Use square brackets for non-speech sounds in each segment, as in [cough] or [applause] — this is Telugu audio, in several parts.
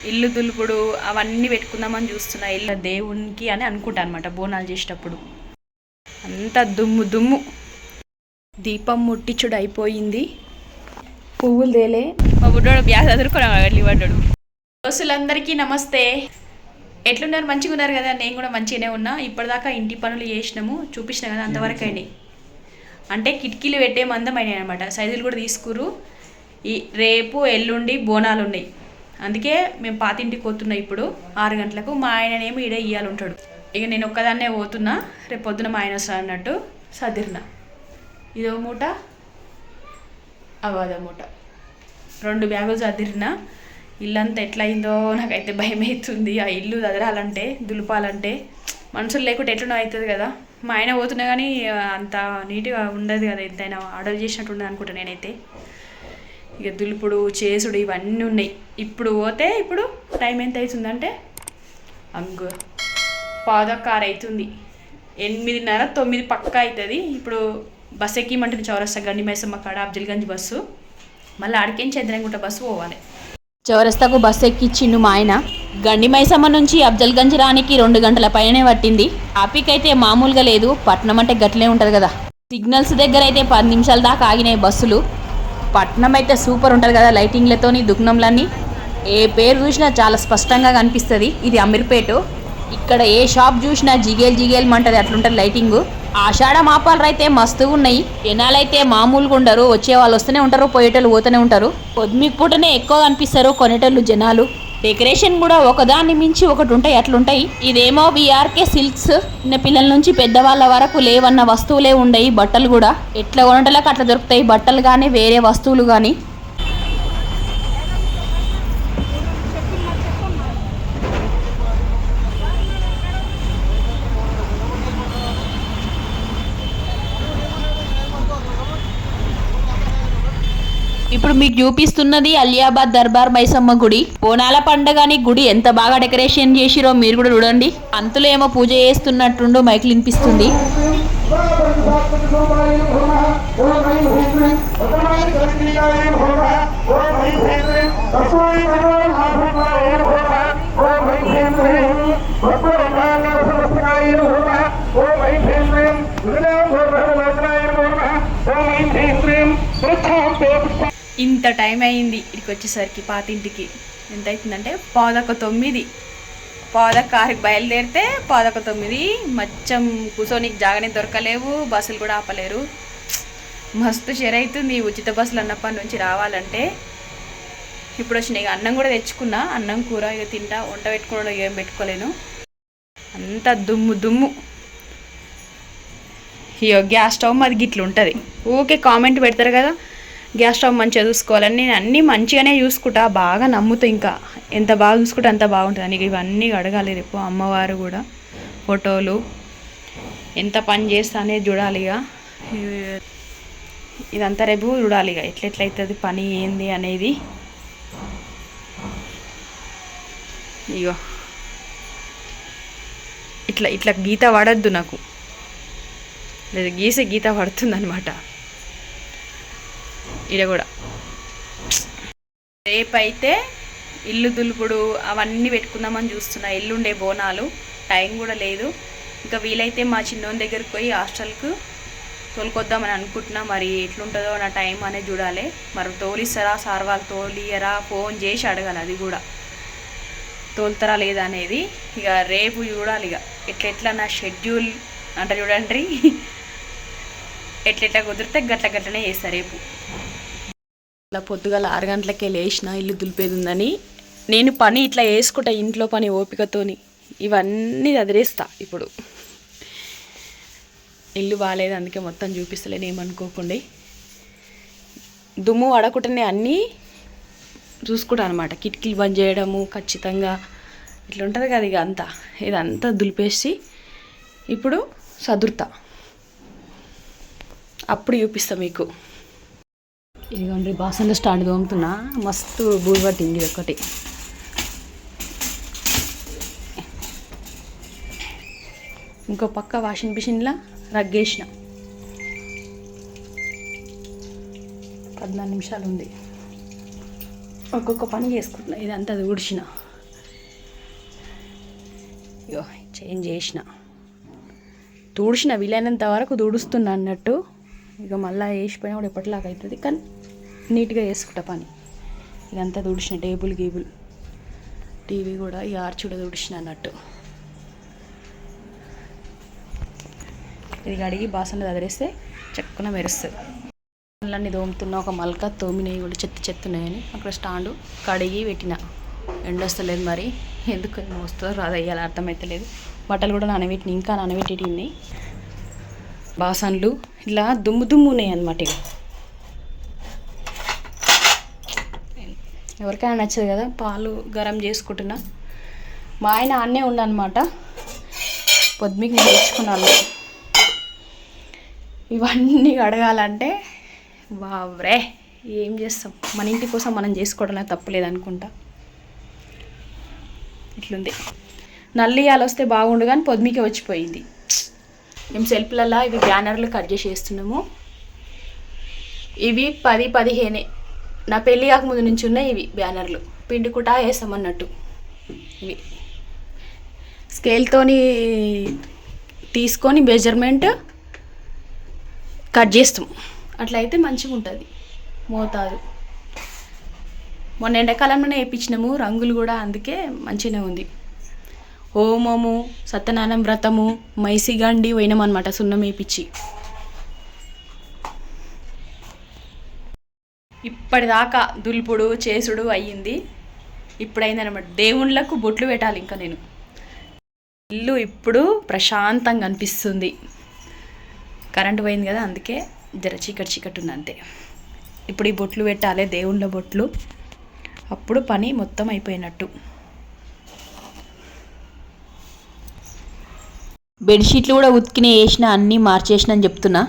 ఇల్లు దులుపుడు అవన్నీ పెట్టుకుందామని చూస్తున్నా. ఇల్లు దేవునికి అని అనుకుంటా అనమాట బోనాలు చేసేటప్పుడు. అంత దుమ్ము దుమ్ము. దీపం ముట్టించుడు అయిపోయింది పువ్వులు తేలే. మా బుడ్డోడు బ్యాస్ చదువుకున్నాడు వెళ్ళి పడ్డాడు. దోస్తులందరికీ నమస్తే. ఎట్లున్నారు? మంచిగా ఉన్నారు కదా? నేను కూడా మంచిగానే ఉన్నా. ఇప్పటిదాకా ఇంటి పనులు చేసినాము. చూపించిన కదా అంతవరకు అయినాయి. అంటే కిటికీలు పెట్టే మందం అయినాయి అనమాట సైజులు కూడా తీసుకురు ఈ రేపు ఎల్లుండి బోనాలు ఉన్నాయి అందుకే మేము పాతింటికి పోతున్నా ఇప్పుడు ఆరు గంటలకు. మా ఆయననేమో ఈడే ఇయ్యాలి ఉంటాడు ఇక నేను ఒక్కదాన్నే పోతున్నా రేపు పొద్దున మా ఆయన వస్తాను అన్నట్టు సదిరిన. ఇదో మూట అవాద మూట. రెండు బ్యాగులు చదిరిన ఇల్లంతా ఎట్లా అయిందో నాకైతే భయం అవుతుంది ఆ ఇల్లు చదరాలంటే దులపాలంటే మనుషులు లేకుంటే ఎట్లనో అవుతుంది కదా. మా ఆయన పోతున్నా కానీ అంత నీట్గా ఉండదు కదా. ఎంతైనా ఆర్డర్ చేసినట్టు ఉండదు అనుకుంటా నేనైతే. ఇక దులుపుడు చేసుడు ఇవన్నీ ఉన్నాయి. ఇప్పుడు పోతే ఇప్పుడు టైం ఎంత అవుతుందంటే? అంగు పాదొక్కారు అవుతుంది. ఎనిమిదిన్నర తొమ్మిది పక్క అవుతుంది. ఇప్పుడు బస్ ఎక్కిమంటుంది చౌరస్తా గండి మైసమ్మ కాడ అబ్జల్గంజ్ బస్సు. మళ్ళీ ఆడికేం చంద్రంగుంట బస్సు పోవాలి. చౌరస్తాకు బస్సు ఎక్కిచ్చిండు మా ఆయన. గండి మైసమ్మ నుంచి అఫ్జల్గంజ్ రానికి రెండు గంటల పైనే పట్టింది. ట్రాఫిక్ అయితే మామూలుగా లేదు. పట్నం అంటే గట్లే ఉంటుంది కదా. సిగ్నల్స్ దగ్గర అయితే పది నిమిషాల దాకా ఆగినాయి బస్సులు. పట్నం అయితే సూపర్ ఉంటుంది కదా లైటింగ్లతోని దుగ్నంలన్నీ. ఏ పేరు చూసినా చాలా స్పష్టంగా కనిపిస్తుంది. ఇది అమీర్పేట. ఇక్కడ ఏ షాప్ చూసినా జిగేల్ జిగేల్ మంటది అట్లుంటుంది లైటింగ్. ఆషాఢ మాపాలు అయితే మస్తు ఉన్నాయి. జనాలైతే మామూలుగా ఉండరు. వచ్చే వాళ్ళు వస్తూనే ఉంటారు పోయేటోళ్ళు పోతూనే ఉంటారు. పొద్దుమికి పూటనే ఎక్కువ కనిపిస్తారు కొనేటోళ్ళు జనాలు. డెకరేషన్ కూడా ఒకదాన్ని మించి ఒకటి ఉంటాయి అట్లుంటాయి. ఇదేమో విఆర్కే సిల్క్స్ చిన్న పిల్లల నుంచి పెద్దవాళ్ళ వరకు లేవన్న వస్తువులే ఉండయి బట్టలు కూడా. ఎట్లా కొనటలకు అట్లా దొరుకుతాయి. బట్టలు కానీ వేరే వస్తువులు కానీ ఇప్పుడు మీకు చూపిస్తున్నది అలియాబాద్ దర్బార్ మైసమ్మ గుడి. బోనాల పండగని గుడి ఎంత బాగా డెకరేషన్ చేసిరో మీరు కూడా చూడండి. అంతులో ఏమో పూజ చేస్తున్నట్టుండో మైకులు వినిపిస్తుంది. ఇంత టైం అయింది ఇక్కడికి వచ్చేసరికి పాతింటికి. ఎంత అవుతుందంటే పాదొక తొమ్మిది. పాదొక ఆరుకి బయలుదేరితే పాదొక తొమ్మిది. మచ్చం కూర్చోనికి జాగనే దొరకలేవు బస్సులు కూడా ఆపలేరు. మస్తు షేర్ అవుతుంది ఉచిత బస్సులు అన్నప్పటి నుంచి రావాలంటే. ఇప్పుడు వచ్చిన ఇక అన్నం కూడా తెచ్చుకున్నా. అన్నం కూర ఇక తింటా వంట పెట్టుకోవడం ఏం పెట్టుకోలేను. అంత దుమ్ము దుమ్ము. ఇయో గ్యాస్ స్టవ్ మాది గిట్లు ఉంటుంది ఓకే కామెంట్ పెడతారు కదా గ్యాస్ స్టవ్ మంచిగా చూసుకోవాలని నేను అన్నీ మంచిగానే చూసుకుంటా బాగా నమ్ముతా ఇంకా. ఎంత బాగా చూసుకుంటే అంత బాగుంటుంది. నీకు ఇవన్నీ అడగాలి రేపు అమ్మవారు కూడా ఫోటోలు. ఎంత పని చేస్తా అనేది చూడాలి ఇక. ఇదంతా రేపు చూడాలి ఇక. ఎట్లెట్లయితుంది పని ఏంది అనేది. ఇగో. ఇట్లా ఇట్లా గీత పడద్దు నాకు. లేదు గీసే గీత పడుతుంది అనమాట ఇది కూడా. రేపైతే ఇల్లు దులుపుడు అవన్నీ పెట్టుకుందామని చూస్తున్నా. ఇల్లుండే బోనాలు టైం కూడా లేదు. ఇంకా వీలైతే మా చిన్నోని దగ్గరికి పోయి హాస్టల్కు తోలుకొద్దామని అనుకుంటున్నా. మరి ఎట్లుంటుందో నా టైం అనేది చూడాలి. మరి తోలిస్తారా? సార్ వాళ్ళు తోలియరా ఫోన్ చేసి అడగాలి అది కూడా. తోలుతారా లేదా అనేది ఇక రేపు చూడాలి ఇక. ఎట్లెట్లా నా షెడ్యూల్ అంటే చూడండి. ఎట్లెట్లా కుదిరితే గట్ల గట్లనే చేస్తా రేపు. ఇలా పొద్దుగాల ఆరు గంటలకే లేచిన ఇల్లు దులిపేది ఉందని నేను పని ఇట్లా వేసుకుంటా ఇంట్లో పని ఓపికతోని. ఇవన్నీ అదిరేస్తా ఇప్పుడు. ఇల్లు బాగాలేదు అందుకే మొత్తం చూపిస్తలేను ఏమనుకోకుండా. దుమ్ము పడకుండానే అన్నీ చూసుకుంటా అనమాట కిటికీలు బంద్ చేయడము ఖచ్చితంగా ఇట్లా ఉంటుంది కదా ఇక అంతా. ఇదంతా దులిపేసి ఇప్పుడు సదురుతా. అప్పుడు చూపిస్తా మీకు. ఇదిగోండి బాసన్లో స్టాండ్ దోముతున్నా. మస్తు బూజు పట్టింది ఇది ఒకటి ఇంకో పక్క వాషింగ్ మిషన్లో రగ్గేసిన. పద్నాలుగు నిమిషాలు ఉంది. ఒక్కొక్క పని చేసుకుంటున్నా. ఇదంతా అది ఊడిచిన. ఇగో చేంజ్ చేసిన. తుడిచిన వీలైనంత వరకు తుడుస్తున్నా అన్నట్టు. ఇక మళ్ళీ వేసిపోయినా కూడా ఎప్పటిలాగా అవుతుంది. కానీ నీట్గా వేసుకుంటా పని. ఇదంతా తుడిచిన టేబుల్ గీబుల్. టీవీ కూడా ఈ ఆర్చ్ కూడా తుడిచిన అన్నట్టు. ఇది కడిగి బాసనలు అదిరేస్తే చక్కన మెరుస్తుంది. పనులన్నీ తోముతున్న ఒక మల్క తోమినవి కూడా చెత్త చెత్త ఉన్నాయని అక్కడ స్టాండు కడిగి పెట్టిన. ఎండ వస్తలేదు మరి. ఎందుకు ఏమో వస్తుందో రాదు అయ్యాలి అర్థమవుతలేదు బట్టలు కూడా నానబెట్టిన ఇంకా నానబెట్టి ఉన్నాయి. బాసన్లు ఇలా దుమ్ము దుమ్ము ఉన్నాయి అన్నమాట ఇక ఎవరికైనా నచ్చదు కదా పాలు గరం చేసుకుంటున్నా. మా ఆయన అన్నే ఉండనమాట పొద్దుమికి నేను తెచ్చుకున్నాను. ఇవన్నీ అడగాలంటే వావ్రే ఏం చేస్తాం? మన ఇంటి కోసం మనం చేసుకోవడమే తప్పులేదు అనుకుంటా ఇట్లుంది నల్లియాలు వస్తే బాగుండు కానీ పొద్దుమికే వచ్చిపోయింది. మేము సెల్ఫ్లలో ఇవి బ్యానర్లు కట్ చేసి వేస్తున్నాము. ఇవి పది పదిహేనే నా పెళ్ళి కాకముందు నుంచి ఉన్నాయి ఇవి బ్యానర్లు. పిండి కుటా వేసామన్నట్టు ఇవి. స్కేల్తోని తీసుకొని మెజర్మెంట్ కట్ చేస్తాం. అట్లా అయితే మంచిగా ఉంటుంది. మోతాదు. మొన్న ఎండాకాలంలోనే వేయించినాము రంగులు కూడా అందుకే మంచిగానే ఉంది. హోమము సత్యనారాయణ వ్రతము మైసిగండి అనమాట సున్నం వేయించి. ఇప్పటిదాకా దులుపుడు చేసుడు అయ్యింది. ఇప్పుడైందనమాట. దేవుళ్ళకు బొట్లు పెట్టాలి ఇంకా నేను. ఇల్లు ఇప్పుడు ప్రశాంతంగా అనిపిస్తుంది. కరెంటు పోయింది కదా అందుకే జర చీకటి చీకటి ఉంది అంతే ఇప్పుడు ఈ బొట్లు పెట్టాలి దేవుళ్ళ బొట్లు. అప్పుడు పని మొత్తం అయిపోయినట్టు. బెడ్షీట్లు కూడా ఉతికిన వేసిన అన్నీ మార్చేసిన అని చెప్తున్నా.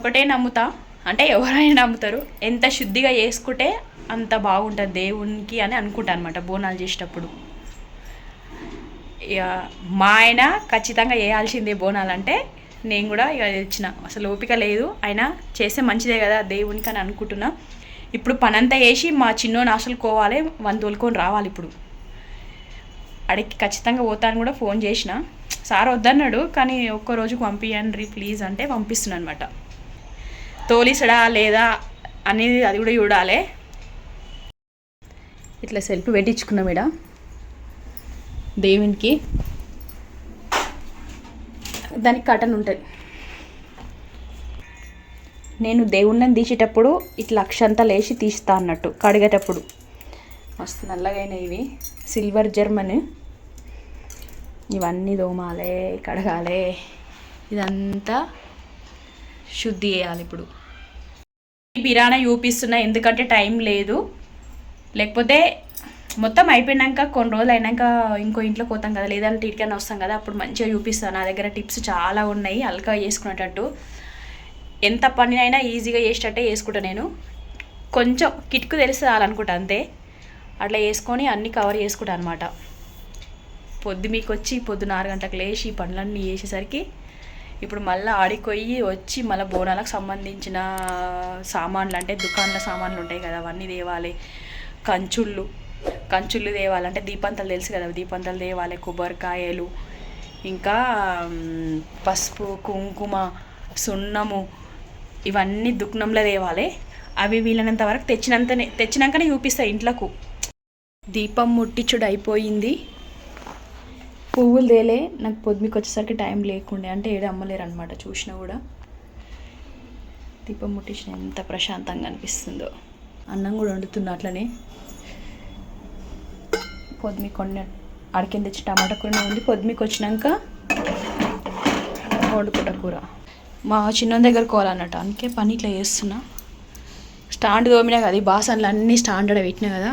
ఒకటే నమ్ముతా. అంటే ఎవరైనా నమ్ముతారు ఎంత శుద్ధిగా చేసుకుంటే అంత బాగుంటుంది దేవునికి అని అనుకుంటా అనమాట బోనాలు చేసేటప్పుడు. ఇక మా ఆయన ఖచ్చితంగా వేయాల్సిందే బోనాలు అంటే నేను కూడా ఇక తెచ్చిన. అసలు ఓపిక లేదు అయినా చేస్తే మంచిదే కదా దేవునికి అని అనుకుంటున్నా. ఇప్పుడు పనంతా వేసి మా చిన్నోని అసలు కోవాలి వన్ తోలుకొని రావాలి ఇప్పుడు. అడిగి ఖచ్చితంగా పోతాను కూడా ఫోన్ చేసిన. సార్ వద్దన్నాడు కానీ ఒక్క రోజుకు పంపించండి ప్లీజ్ అంటే పంపిస్తున్నాను అనమాట తోలిసడా లేదా అనేది అది కూడా చూడాలి. ఇట్లా సెల్ఫ్ పెట్టించుకున్నాం ఇడ. దేవునికి. దానికి కటన్ ఉంటుంది. నేను దేవుణ్ణి తీసేటప్పుడు ఇట్లా అక్షంతా లేచి తీస్తా అన్నట్టు కడిగేటప్పుడు. మస్తు నల్లగైన ఇవి. సిల్వర్ జర్మన్ ఇవన్నీ దోమాలే కడగాలే. ఇదంతా శుద్ధి చేయాలి ఇప్పుడు. బిరానా చూపిస్తున్నా ఎందుకంటే టైం లేదు. లేకపోతే మొత్తం అయిపోయినాక కొన్ని రోజులు అయినాక ఇంకో ఇంట్లో పోతాం కదా లేదంటే ఇటుకైనా వస్తాం కదా అప్పుడు మంచిగా చూపిస్తాను. నా దగ్గర టిప్స్ చాలా ఉన్నాయి అల్కా చేసుకునేటట్టు. ఎంత పని అయినా ఈజీగా చేసేటట్టే చేసుకుంటా నేను. కొంచెం కిట్కు తెలిసి చాలనుకుంటా అంతే. అట్లా వేసుకొని అన్నీ కవర్ చేసుకుంటా అనమాట పొద్దు మీకు వచ్చి పొద్దున్న ఆరు గంటలకు లేచి పనులన్నీ చేసేసరికి ఇప్పుడు మళ్ళీ ఆడిపోయి వచ్చి మళ్ళీ బోనాలకు సంబంధించిన సామాన్లు అంటే దుకాణాల సామాన్లు ఉంటాయి కదా అవన్నీ తేవాలి. కంచుళ్ళు కంచుళ్ళు తేవాలంటే దీపంతలు తెలుసు కదా దీపంతలు తేవాలి కొబ్బరికాయలు ఇంకా పసుపు కుంకుమ సున్నము ఇవన్నీ దుకాణంలో తేవాలి. అవి వీలైనంత వరకు తెచ్చినంతనే తెచ్చినాకనే చూపిస్తాయి ఇంట్లోకు. దీపం ముట్టించుడు అయిపోయింది. పువ్వులు తేలే నాకు పొద్దుకి వచ్చేసరికి టైం లేకుండే. అంటే ఏడ అమ్మలేరు అనమాట చూసినా కూడా. దీపం ముట్టించిన ఎంత ప్రశాంతంగా అనిపిస్తుందో. అన్నం కూడా వండుతున్నా అట్లనే. పొద్దుమి కొండ అడికింది తెచ్చి టమాటా కూర ఉంది. పొద్దుమికి వచ్చినాక వండుకుంట కూర. మా చిన్న దగ్గర కోవాలన్నట్టు అందుకే పని ఇట్లా చేస్తున్నా. స్టాండ్ తోమినా కదా ఈ బాసన్లు అన్నీ స్టాండర్డ్ పెట్టినా కదా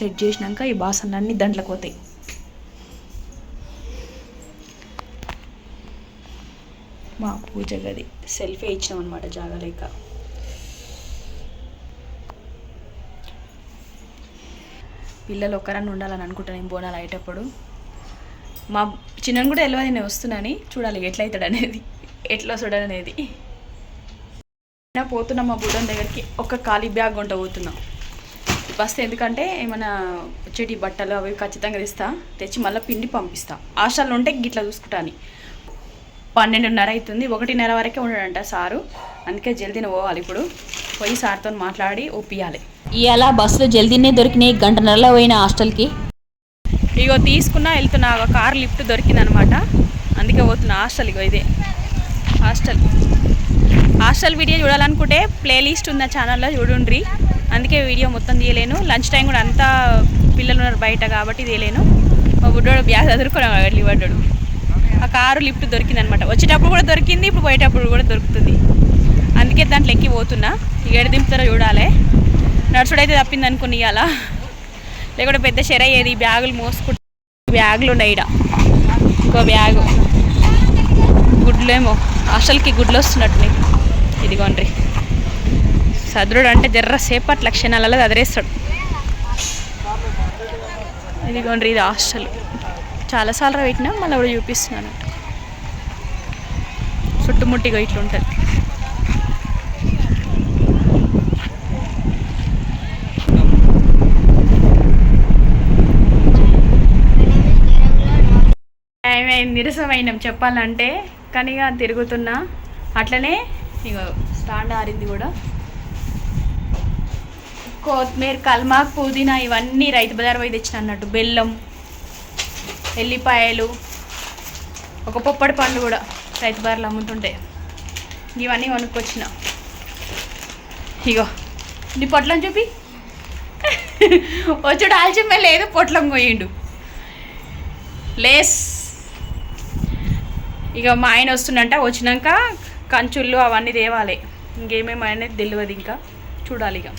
సెట్ చేసినాక ఈ బాసన్లు అన్నీ దాంట్లోకి పోతాయి. మా పూజ గది. సెల్ఫీ ఇచ్చినాం అనమాట జాగలేక. పిల్లలు ఒక్కరన్నా ఉండాలని అనుకుంటాను నేను బోనాలు అయ్యేటప్పుడు. మా చిన్నని కూడా తెలియదు నేను వస్తున్నాను. చూడాలి ఎట్లయితాడు అనేది ఎట్లా వస్తాడు అనేది అయినా పోతున్నాం మా బుడ్డం దగ్గరికి. ఒక ఖాళీ బ్యాగ్ కొంట పోతున్నాం. వస్తే ఎందుకంటే ఏమైనా వచ్చేటి బట్టలు అవి ఖచ్చితంగా తెస్తా. తెచ్చి మళ్ళీ పిండి పంపిస్తా. ఆశలు ఉంటే గిట్లా చూసుకుంటాను. పన్నెండున్నర అవుతుంది. ఒకటిన్నర వరకే ఉండడంట సారు. అందుకే జల్దీన పోవాలి ఇప్పుడు. పోయి సార్తో మాట్లాడి ఒప్పియాలి. ఇవాళ బస్సులో జల్దీనే దొరికినాయి. గంటన్నరలో పోయిన హాస్టల్కి. ఇగో తీసుకున్నా వెళ్తున్నా. ఒక కార్ లిఫ్ట్ దొరికిందనమాట. అందుకే పోతున్నా హాస్టల్ ఇగో ఇదే. హాస్టల్. హాస్టల్ వీడియో చూడాలనుకుంటే ప్లేలిస్ట్ ఉన్న ఛానల్లో చూడుండ్రి. అందుకే వీడియో మొత్తం తీయలేను. లంచ్ టైం కూడా అంతా పిల్లలు ఉన్నారు బయట కాబట్టి తీయలేను. మా బుడ్డోడు బ్యాగ్ చదువుకుని వెళ్ళి పడ్డాడు ఆ కారు లిఫ్ట్ దొరికింది అనమాట వచ్చేటప్పుడు కూడా దొరికింది ఇప్పుడు పోయేటప్పుడు కూడా దొరుకుతుంది. అందుకే దాంట్లో ఎక్కి పోతున్నా. ఏడు దింపుతారో చూడాలి. నడుచుడైతే తప్పింది అనుకుని ఇవాళ లేకుంటే పెద్ద షెర అయ్యేది బ్యాగులు మోసుకుంటూ బ్యాగులు ఉన్నాయి ఈడ. ఇంకో బ్యాగు. గుడ్లేమో. హాస్టల్కి గుడ్లు వస్తున్నట్టున్నాయి ఇదిగోండ్రి. సదరుడు అంటే జర్ర సేపటి లక్షణాలలో చదిరేస్తాడు ఇదిగోండ్రి ఇది హాస్టల్ చాలాసార్లు పెట్టినా మళ్ళీ కూడా చూపిస్తున్నాను. చుట్టుముట్టిగా ఇట్లా ఉంటుంది. టైం అయింది చెప్పాలంటే కానీ ఇక తిరుగుతున్నా. అట్లనే ఇక స్టాండ్ ఆరింది కూడా. కొత్తిమీర కల్మాక్ పుదీనా ఇవన్నీ రైతు బజార్ పోయి తెచ్చిన అన్నట్టు బెల్లం ఎల్లిపాయలు ఒక పొప్పడి పండు కూడా రైతు బార్లు అమ్ముతుంటే. ఇవన్నీ కొనుక్కొచ్చిన. ఇగో నీ పొట్లం చూపి. [laughs] వచ్చాడు ఆల్చిమ్మ లేదు పొట్లం కొయ్యిండు. లేస్. ఇక మా ఆయన వస్తుండంట వచ్చినాక కంచుళ్ళు అవన్నీ తేవాలి. ఇంకేమేమి అనేది తెలియదు ఇంకా. చూడాలి ఇక